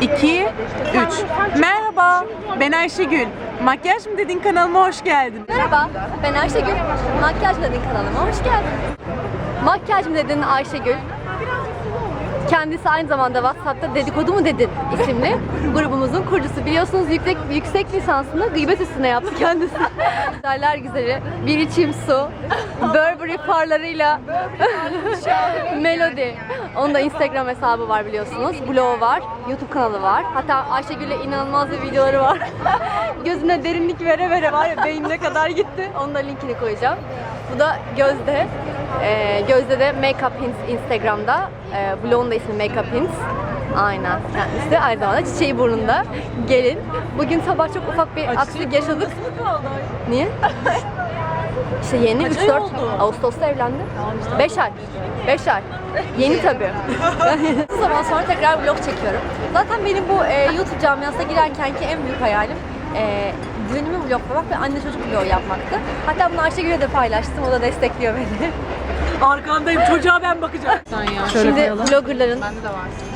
2, 3. Merhaba, ben Ayşegül. Makyaj mı dedin kanalıma hoş geldin. Merhaba, ben Ayşegül. Makyaj mı dedin kanalıma hoş geldin. Makyaj mı dedin Ayşegül? Kendisi aynı zamanda WhatsApp'ta dedikodu mu dedin isimli grubumuzun kurucusu. Biliyorsunuz yüksek yüksek lisansını gıybet üstüne yaptı kendisi. Güzeller güzeli, bir içim su, Burberry farlarıyla Melody. Onun da Instagram hesabı var biliyorsunuz. Blogu var, YouTube kanalı var. Hatta Ayşegül'le inanılmaz bir videoları var. Gözüne derinlik vere vere var ya beynine kadar gitti. Onun da linkini koyacağım. Bu da Gözde. Ee, Gözde de Makeup Hints Instagram'da. Ee, blogun da ismi Makeup Hints. Aynen kendisi. Aynı zamanda çiçeği burnunda. Gelin. Bugün sabah çok ufak bir aksilik yaşadık. Niye? İşte yeni 3-4 Ağustos'ta evlendi. 5 ay. 5 ay. Yeni tabii. Bu zaman sonra tekrar vlog çekiyorum. Zaten benim bu e, YouTube camiasına girerkenki en büyük hayalim e, düğünümü vloglamak ve anne çocuk vlogu yapmaktı. Hatta bunu Ayşegül'e de paylaştım. O da destekliyor beni. Arkandayım, çocuğa ben bakacağım. Sen ya. Şimdi vloggerların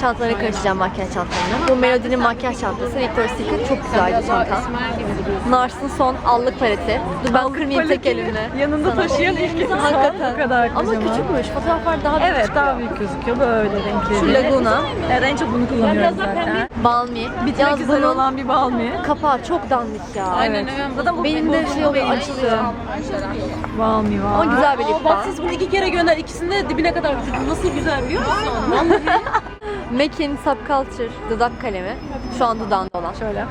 çantalarını karıştıracağım makyaj çantalarını. Bu Melody'nin makyaj çantası Victoria's Secret çok güzeldi çanta. Nars'ın son allık paleti. Dur ben kırmayayım tek elimle. Yanında Sana. taşıyan ilk insan. Hakikaten. Bu kadar Ama kocaman. küçükmüş. Fotoğraflar daha büyük Evet çıkıyor. daha büyük gözüküyor böyle renkleri. Şu Laguna, Evet en çok bunu kullanıyorum zaten. Balmy. Bitmek Yalnız üzere bunun olan bir balmi. kapağı çok dandik ya. Evet. Zaten bu Benim de şey oluyor, açılıyor. balmi var. Ama güzel bir lip Aa, balm. bak siz bunu iki kere gönder. İkisini de dibine kadar bitirdim. Nasıl güzel biliyor musun? MAC'in Subculture dudak kalemi. Şu an dudağında olan. Şöyle.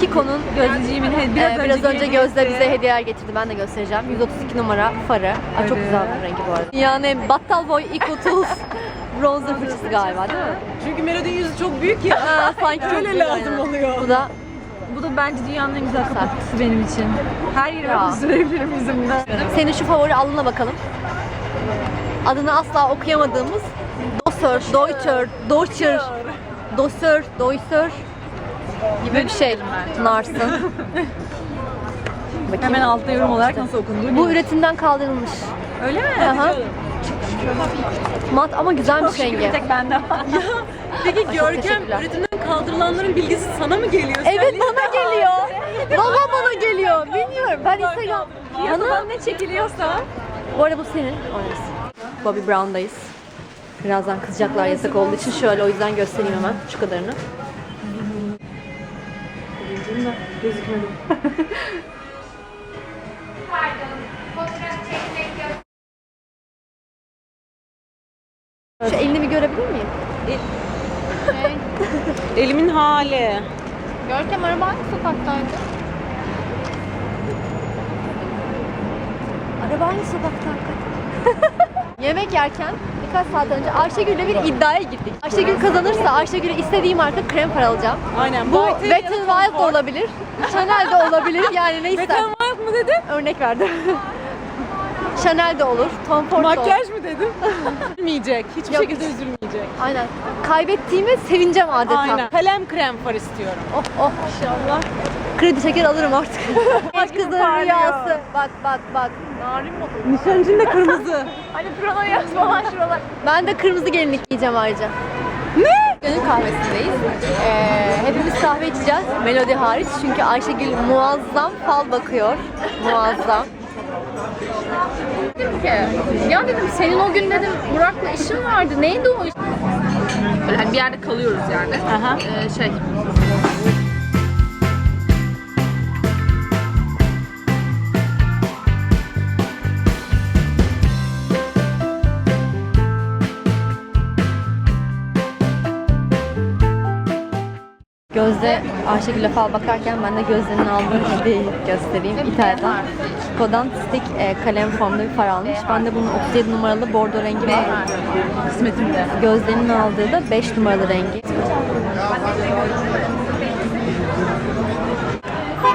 Kiko'nun Gözlüğümün he- biraz, biraz, önce. Gözde bize hediyeler getirdi. Ben de göstereceğim. 132 numara farı. Ay, çok Evet. güzel bir rengi bu arada. En battal boy Eco Tools bronzer fırçası galiba değil mi? Çünkü Melody'nin yüzü çok büyük ya. Ha, sanki çok Öyle büyük, lazım aynen. oluyor. Bu da Bu da bence dünyanın en güzel kapatıcısı benim için. Her yerime Ya. bunu sürebilirim yüzümden. senin şu favori alnına bakalım. Adını asla okuyamadığımız Dosör, Deutscher, Deutscher, Dosör, Deutscher gibi bir şey. Nars'ın. Bakayım. Hemen altta yorum olarak nasıl okunduğu Bu üretimden kaldırılmış. Öyle mi? Aha. Mat ama rengi. Bir tek bende var. Peki Görkem teşekkürler. üretimden kaldırılanların bilgisi sana mı geliyor? Evet bana geliyor. Valla bana geliyor. Bilmiyorum. Ben Instagram... Bana... Ne çekiliyorsa. Bu arada bu senin. Orası. Bobby Brown'dayız. Birazdan kızacaklar yasak olduğu için şöyle o yüzden göstereyim hemen şu kadarını. Şu elini bir görebilir miyim? Elimin hali. Görkem araba hangi sokaktaydı? Araba hangi sokakta hakikaten? Yemek yerken birkaç saat önce Ayşegül'le bir iddiaya girdik. Ayşegül kazanırsa Ayşegül'e istediğim marka krem far alacağım. Aynen. Bu White Wet n Wild da olabilir. Chanel de olabilir. Yani ne Wet ister. n Wild mı dedin? Örnek verdim. Chanel de olur. Tom Ford da olur. Makyaj mı dedim? Üzülmeyecek. Hiçbir Yok. şekilde üzülmeyecek. Aynen. Kaybettiğime sevineceğim adeta. Aynen. Kalem krem far istiyorum. Oh oh. İnşallah. Kredi çeker alırım artık. Genç kızların parlıyor. rüyası. Bak bak bak. Nişancın da kırmızı. Hani yaz falan şuralar. Ben de kırmızı gelinlik giyeceğim ayrıca. Ne? Gönül kahvesindeyiz. Ee, hepimiz kahve içeceğiz. Melodi hariç. Çünkü Ayşegül muazzam fal bakıyor. Muazzam. Dedim ki ya dedim senin o gün dedim Burak'la işin vardı. Neydi o iş? Böyle hani bir yerde kalıyoruz yani. Aha. Ee, şey Gözde Ayşegül'e fal bakarken ben de Gözde'nin aldığı hediyeyi göstereyim. İtalya'dan. Kiko'dan stick e, kalem formda bir far almış. Ben de bunun 37 numaralı bordo rengi var. Kısmetimde. Gözde'nin aldığı da 5 numaralı rengi.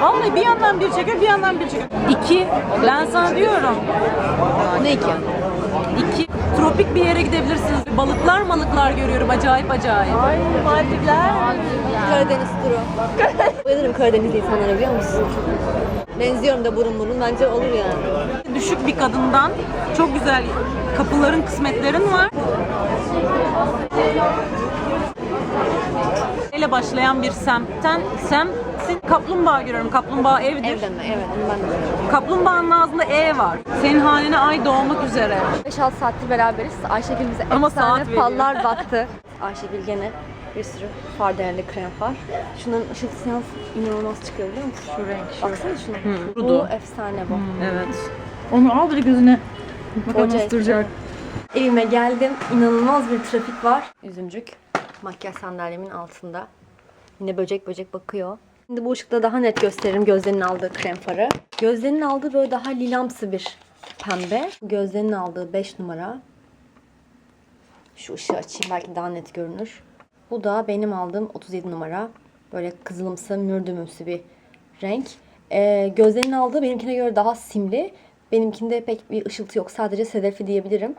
Vallahi bir yandan bir çekiyor, bir yandan bir çekiyor. İki. Ben sana diyorum. Ne ki? İki. Tropik bir yere gidebilirsiniz. Balıklar malıklar görüyorum. Acayip acayip. Ay Maldivler. Karadeniz turu. Bayılırım Karadeniz insanlara biliyor musun? Benziyorum da burun burun. Bence olur yani. Düşük bir kadından çok güzel kapıların, kısmetlerin var. İle başlayan bir semtten semtin kaplumbağa görüyorum. Kaplumbağa evdir. Evden mi? Evet onu ben de biliyorum. Kaplumbağanın ağzında E var. Senin hanene ay doğmak üzere. 5-6 saattir beraberiz. Ayşegül bize Ama efsane saat veriyor. fallar baktı. Ayşegül gene bir sürü far değerli krem var. Şunun ışıltısı yalnız inanılmaz çıkıyor biliyor musun? Şu renk. Baksana şuna. Rudo. Bu efsane bu. Evet. Onu al bir gözüne. Bakalım Hoca nasıl duracak. Evime geldim. İnanılmaz bir trafik var. Üzümcük. Makyaj sandalyemin altında. Yine böcek böcek bakıyor. Şimdi bu ışıkta daha net gösteririm gözlerinin aldığı krem farı. Gözlerinin aldığı böyle daha lilamsı bir pembe. Gözlerinin aldığı 5 numara. Şu ışığı açayım belki daha net görünür. Bu da benim aldığım 37 numara. Böyle kızılımsı, mürdümümsü bir renk. Ee, gözlerinin aldığı benimkine göre daha simli. Benimkinde pek bir ışıltı yok. Sadece sedefi diyebilirim.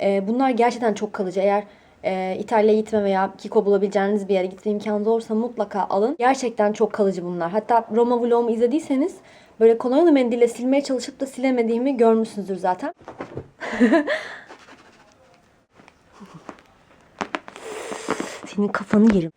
Ee, bunlar gerçekten çok kalıcı. Eğer e, İtalya'ya gitme veya Kiko bulabileceğiniz bir yere gitme imkanınız olursa mutlaka alın. Gerçekten çok kalıcı bunlar. Hatta Roma vlogumu izlediyseniz böyle kolonyalı mendille silmeye çalışıp da silemediğimi görmüşsünüzdür zaten. Senin kafanı yerim.